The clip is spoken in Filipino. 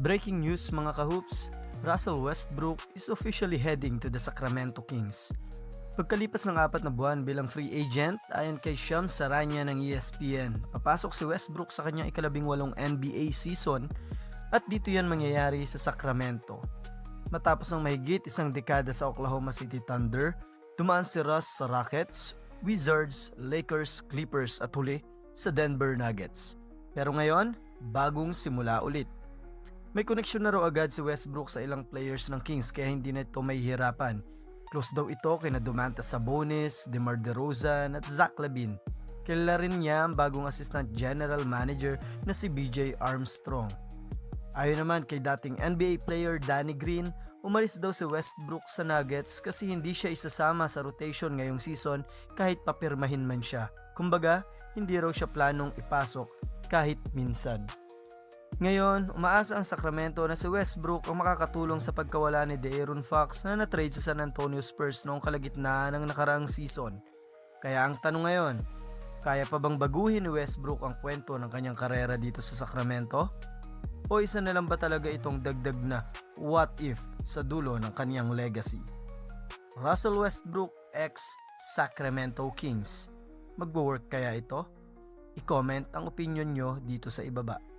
Breaking news mga kahoops, Russell Westbrook is officially heading to the Sacramento Kings. Pagkalipas ng apat na buwan bilang free agent, ayon kay Shams Saranya ng ESPN, papasok si Westbrook sa kanyang ikalabing walong NBA season at dito yan mangyayari sa Sacramento. Matapos ng mahigit isang dekada sa Oklahoma City Thunder, dumaan si Russ sa Rockets, Wizards, Lakers, Clippers at huli sa Denver Nuggets. Pero ngayon, bagong simula ulit. May koneksyon na raw agad si Westbrook sa ilang players ng Kings kaya hindi na ito mahihirapan. Close daw ito kina Domantas Sabonis, DeMar DeRozan at Zach Lavine. Kilala rin niya ang bagong assistant general manager na si BJ Armstrong. Ayon naman kay dating NBA player Danny Green, umalis daw si Westbrook sa Nuggets kasi hindi siya isasama sa rotation ngayong season kahit papirmahin man siya. Kumbaga, hindi raw siya planong ipasok kahit minsan. Ngayon, umaasa ang Sacramento na si Westbrook ang makakatulong sa pagkawala ni De'Aaron Fox na na-trade sa San Antonio Spurs noong kalagitnaan ng nakaraang season. Kaya ang tanong ngayon, kaya pa bang baguhin ni Westbrook ang kwento ng kanyang karera dito sa Sacramento? O isa na lang ba talaga itong dagdag na what if sa dulo ng kanyang legacy? Russell Westbrook ex Sacramento Kings. Magwo-work kaya ito? I-comment ang opinion nyo dito sa ibaba.